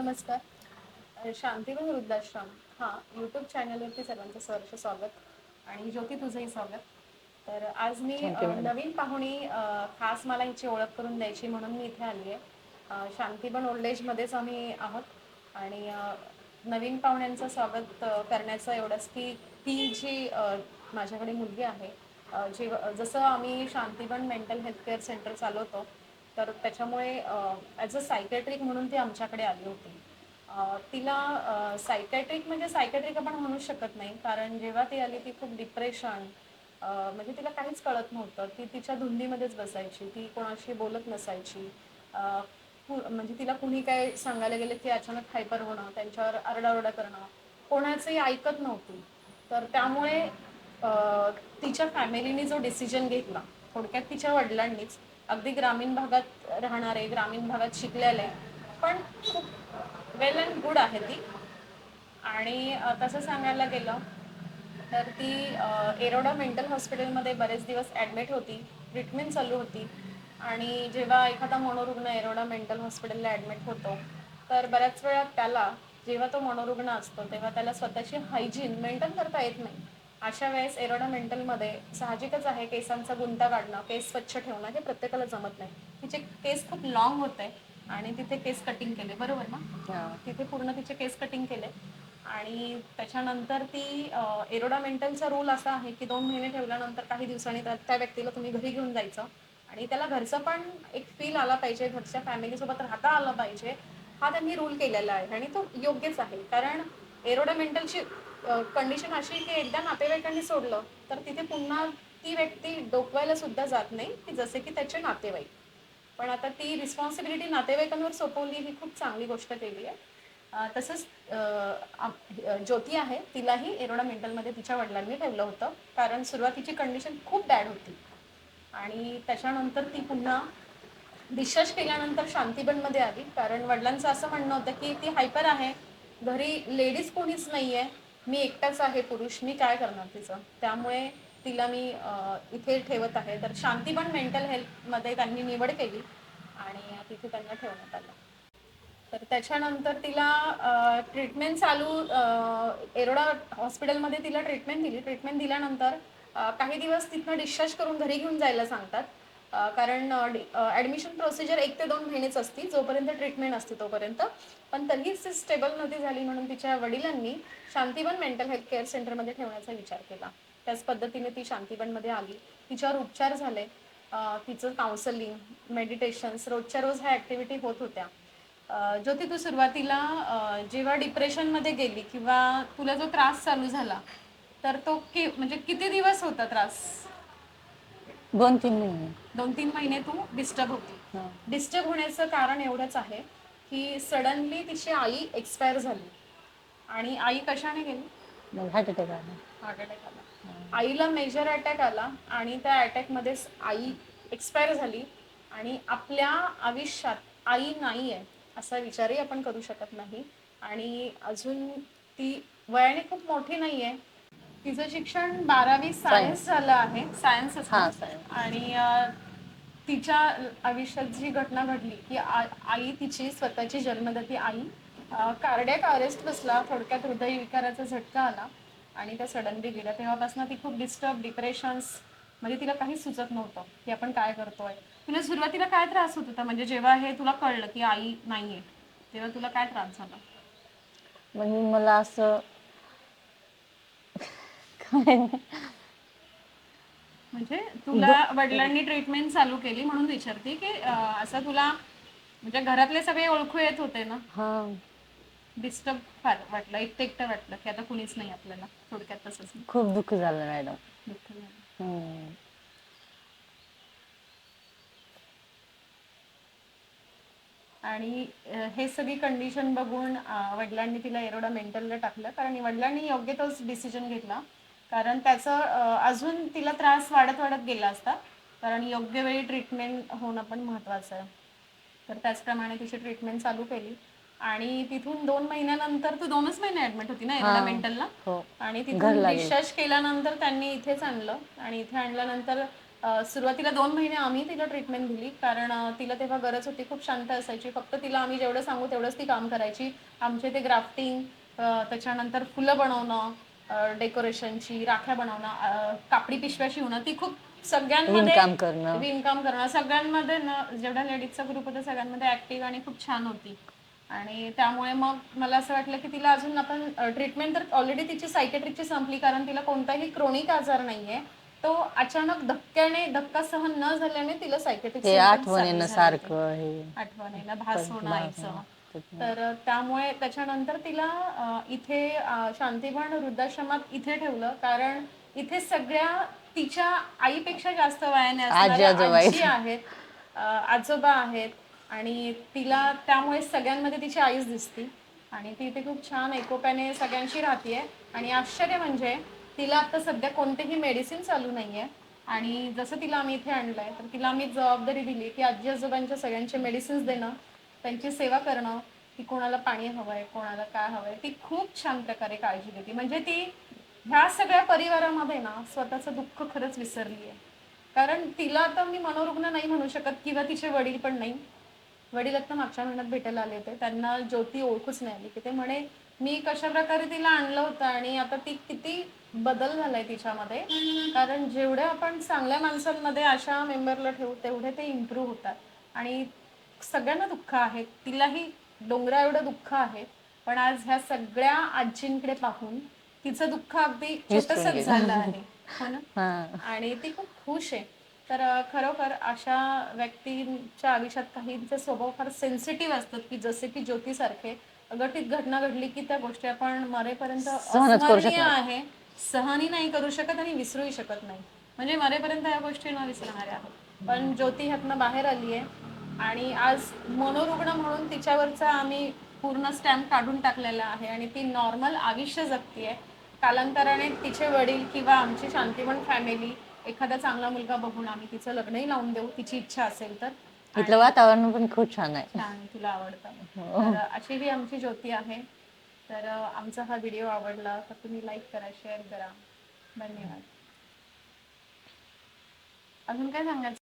नमस्कार. शांतीवन वृद्धाश्रम. हा यूट्यूब चॅनलवरती सर्वांचं सहर्ष स्वागत आणि ज्योती तुझंही स्वागत. तर आज मी. नवीन पाहुणी खास मला हिची ओळख करून द्यायची म्हणून मी इथे आली आहे शांतीवन ओल्ड एजमध्येच आम्ही आहोत. आणि नवीन पाहुण्यांचं स्वागत करण्याचं एवढंच की ती जी माझ्याकडे मुलगी आहे जी जसं आम्ही Shantivan mental health care centre चालवतो तर त्याच्यामुळे ॲज अ सायकॅट्रिक म्हणून ती आमच्याकडे आली होती. तिला सायकॅट्रिक म्हणजे सायकॅट्रिक आपण म्हणू शकत नाही कारण जेव्हा ती आली ती खूप डिप्रेशन म्हणजे तिला काहीच कळत नव्हतं. ती तिच्या धुंदीमध्येच बसायची ती कोणाशी बोलत नसायची. कु- म्हणजे तिला कुणी काय सांगायला गेलं की अचानक हायपर होणं त्यांच्यावर आरडाओरडा करणं कोणाचंही ऐकत नव्हती. तर त्यामुळे तिच्या फॅमिलीने जो डिसिजन घेतला थोडक्यात तिच्या वडिलांनीच अगदी ग्रामीण भागात राहणारे ग्रामीण भागात शिकलेले. पण खूप वेल अँड गुड आहे ती. आणि तसं सांगायला गेलं तर ती एरोडा मेंटल हॉस्पिटलमध्ये बरेच दिवस ॲडमिट होती ट्रीटमेंट चालू होती. आणि जेव्हा एखादा मनोरुग्ण एरोडा मेंटल हॉस्पिटलला ॲडमिट होतो तर बऱ्याच वेळा त्याला जेव्हा तो मनोरुग्ण असतो तेव्हा त्याला स्वतःची हायजीन मेंटेन करता येत नाही. अशा वेळेस एरोडा मेंटलमध्ये साहजिकच आहे केसांचा गुंता काढणं केस स्वच्छ ठेवणं हे प्रत्येकाला जमत नाही. तिचे केस खूप लॉंग होते आणि तिथे केस कटिंग केले बरोबर ना. तिथे पूर्ण तिचे केस कटिंग केले. आणि त्याच्यानंतर ती अ, एरोडा मेंटलचा रूल असा आहे की दोन महिने ठेवल्यानंतर काही दिवसांनी त्या व्यक्तीला तुम्ही घरी घेऊन जायचं. आणि त्याला घरचं पण एक फील आला पाहिजे घरच्या फॅमिली सोबत राहता आलं पाहिजे. हा त्यांनी रूल केलेला आहे आणि तो योग्यच आहे. कारण एरोडा मेंटलची कंडिशन अशी की एकदा नातेवाईकांनी सोडलं तर तिथे पुन्हा ती व्यक्ती डोकवायला सुद्धा जात नाही की जसे की त्याचे नातेवाईक. पण आता ती रिस्पॉन्सिबिलिटी नातेवाईकांवर सोपवली ही खूप चांगली गोष्ट केली आहे. तसंच ज्योती आहे तिलाही एरोडा मेंटलमध्ये तिच्या वडिलांनी ठेवलं होतं कारण सुरुवातीची कंडिशन खूप बॅड होती. आणि त्याच्यानंतर ती पुन्हा डिस्चार्ज केल्यानंतर शांतीबनमध्ये आली कारण वडिलांचं असं म्हणणं होतं की ती हायपर आहे घरी लेडीज कोणीच नाही आहे मी एकटाच आहे पुरुष मी काय करणार तिचं? त्यामुळे तिला मी इथे ठेवत आहे. तर शांती पण मेंटल हेल्थमध्ये त्यांनी निवड केली आणि तिथे त्यांना ठेवण्यात आलं. तर त्याच्यानंतर तिला ट्रीटमेंट चालू एरोडा हॉस्पिटलमध्ये तिला ट्रीटमेंट दिली. ट्रीटमेंट दिल्यानंतर काही दिवस तिथनं डिस्चार्ज करून घरी घेऊन जायला सांगतात. कारण ॲडमिशन प्रोसिजर एक ते दोन महिनेच असती जोपर्यंत ट्रीटमेंट असते तोपर्यंत. पण तरीही ती स्टेबल नव्हती झाली म्हणून तिच्या वडिलांनी शांतीवन मेंटल हेल्थ केअर सेंटरमध्ये ठेवण्याचा विचार केला. त्याच पद्धतीने ती शांतीवनमध्ये आली. तिच्यावर उपचार झाले. तिचं काउन्सलिंग मेडिटेशन्स रोजच्या रोज ह्या ॲक्टिव्हिटी होत होत्या. ज्योती तू सुरुवातीला जेव्हा डिप्रेशनमध्ये गेली किंवा तुला जो त्रास चालू झाला तर तो कि म्हणजे किती दिवस होता त्रास? दोन तीन महिने. दोन तीन महिने तू डिस्टर्ब होती. हा. डिस्टर्ब होण्याचं कारण एवढंच आहे की सडनली तिची आई एक्सपायर झाली. आणि आई कशाने गेली? मग हार्ट अटॅक आला. हार्ट अटॅक आला. आईला मेजर अटॅक आला आणि त्या अटॅकमध्येच आई एक्सपायर झाली आणि आपल्या आयुष्यात आई नाही आहे असा विचारही आपण करू शकत नाही. आणि अजून ती वयाने खूप मोठी नाही आहे. तिचं शिक्षण बारावी सायन्स झालं आहे. सायन्स हा, science. आणि अ, तिच्या आयुष्यात जी घटना घडली की आ- आई तिची स्वतःची जन्मदाती आई कार्डियक अरेस्ट बसला थोडक्यात हृदयविकाराचा झटका आला आणि त्या सडनली गेल्या. तेव्हापासून ती खूप डिस्टर्ब डिप्रेशन्स म्हणजे तिला काहीच सुचत नव्हतं की आपण काय करतोय. तुला सुरुवातीला काय त्रास होत होता? म्हणजे जेव्हा हे तुला कळलं की आई नाहीये तेव्हा तुला काय त्रास झाला? म्हणजे मला असं. म्हणजे तुला वडिलांनी ट्रीटमेंट चालू केली म्हणून विचारते की अं, असं तुला म्हणजे घरातले सगळे ओळखू येत होते ना? हा. डिस्टर्ब फार वाटलं एकटं एकटं वाटलं की आता कुणीच नाही आपल्याला. थोडक्यात तसंच. खूप दुःख झालं मॅडम. दुःख झालं. हम्म. आणि अं, हे सगळी कंडिशन बघून अं, वडिलांनी तिला एरोडा मेंटलला टाकलं. कारण वडिलांनी योग्य तोच डिसिजन घेतला. कारण त्याचं अजून तिला त्रास वाढत वाढत गेला असता. कारण योग्य वेळी ट्रीटमेंट होणं पण महत्वाचं आहे. तर त्याचप्रमाणे तिची ट्रीटमेंट चालू केली. आणि तिथून दोन महिन्यानंतर तू दोनच महिने ऍडमिट होती ना एरोडा. मेंटलला हो. आणि तिथून. डिस्चार्ज केल्यानंतर त्यांनी इथेच आणलं. आणि इथे आणल्यानंतर सुरुवातीला दोन महिने आम्ही तिला ट्रीटमेंट दिली. कारण तिला तेव्हा गरज होती. खूप शांत असायची. फक्त तिला आम्ही जेवढं सांगू तेवढंच ती काम करायची. आमचे ते ग्राफ्टिंग त्याच्यानंतर फुलं बनवणं डेकोरेशनची राख्या बनवणं कापडी पिशव्या शिवणं ती खूप सगळ्यांमध्ये विणकाम करणं विणकाम करणं. सगळ्यांमध्ये ना जेवढा लेडीजचा ग्रुप होता सगळ्यांमध्ये ऍक्टिव्ह आणि खूप छान होती. आणि त्यामुळे मग मला असं वाटलं की तिला अजून आपण ट्रीटमेंट तर ऑलरेडी तिची सायकेट्रिकची संपली कारण तिला कोणताही क्रोनिक आजार नाहीये. तो अचानक धक्क्याने धक्का सहन न झाल्याने तिला सायकेट्रिक ते आठवणीनं सारखं आठवणीला भास होणं. तर त्यामुळे त्याच्यानंतर तिला इथे अ, शांतीबन वृद्धाश्रमात इथे ठेवलं. कारण इथे सगळ्या तिच्या आईपेक्षा जास्त वयाने आहेत. आजी आहेत अ, आजोबा आहेत. आणि तिला त्यामुळे सगळ्यांमध्ये तिची आईच दिसती. आणि ती इथे खूप छान एकोप्याने सगळ्यांशी राहतीये. आणि आश्चर्य म्हणजे तिला आता सध्या कोणतेही मेडिसिन चालू नाहीये. आणि जसं तिला आम्ही इथे आणलंय तर तिला आम्ही जबाबदारी दिली की आजी आजोबांच्या सगळ्यांचे मेडिसिन्स देणं. त्यांची सेवा करणं की कोणाला पाणी हवंय कोणाला काय हवंय ती खूप छान प्रकारे काळजी घेते. म्हणजे ती ह्या सगळ्या परिवारामध्ये ना स्वतःचं दुःख खरंच विसरली आहे कारण तिला आता मी मनोरुग्ण नाही म्हणू शकत किंवा तिचे वडील पण नाही. वडील आता मागच्या महिन्यात भेटायला आले होते. त्यांना ज्योती ओळखूच नाही आली की ते म्हणे मी कशा प्रकारे तिला आणलं होतं आणि आता ती किती बदल झालाय तिच्यामध्ये. कारण जेवढे आपण चांगल्या माणसांमध्ये अशा मेंबरला ठेवू तेवढे ते इम्प्रूव्ह होतात. आणि सगळ्यांना दुःख आहे. तिलाही डोंगरा एवढं दुःख आहे. पण आज ह्या सगळ्या आजींकडे पाहून तिचं दुःख अगदी छोटस झालं आहे. हो आणि ती खूप खुश आहे. तर खरोखर अशा व्यक्तींच्या आयुष्यात काहींचे स्वभाव फार सेन्सिटिव्ह असतात की जसे की ज्योतीसारखे. अगटीत घटना घडली की त्या गोष्टी आपण मरेपर्यंत अस्मरणीय आहे. सहनही नाही करू शकत आणि विसरूही शकत नाही. म्हणजे मरेपर्यंत या गोष्टी न विसरणाऱ्या आहोत. पण ज्योती ह्यातनं बाहेर आली आहे आणि आज मनोरुग्ण म्हणून तिच्यावरचा आम्ही पूर्ण स्टॅम्प काढून टाकलेला आहे आणि ती नॉर्मल आयुष्य जगतीये. कालांतराने तिचे वडील किंवा आमची शांतीवन फॅमिली एखादा चांगला मुलगा बघून आम्ही तिचं लग्नही लावून देऊ तिची इच्छा असेल तर. इथलं वातावरण पण खूप छान आहे. छान तुला आवडतं. तर अशी ही आमची ज्योती आहे. तर आमचा हा व्हिडिओ आवडला तर तुम्ही लाईक करा शेअर करा. धन्यवाद. अजून काय सांगायचं?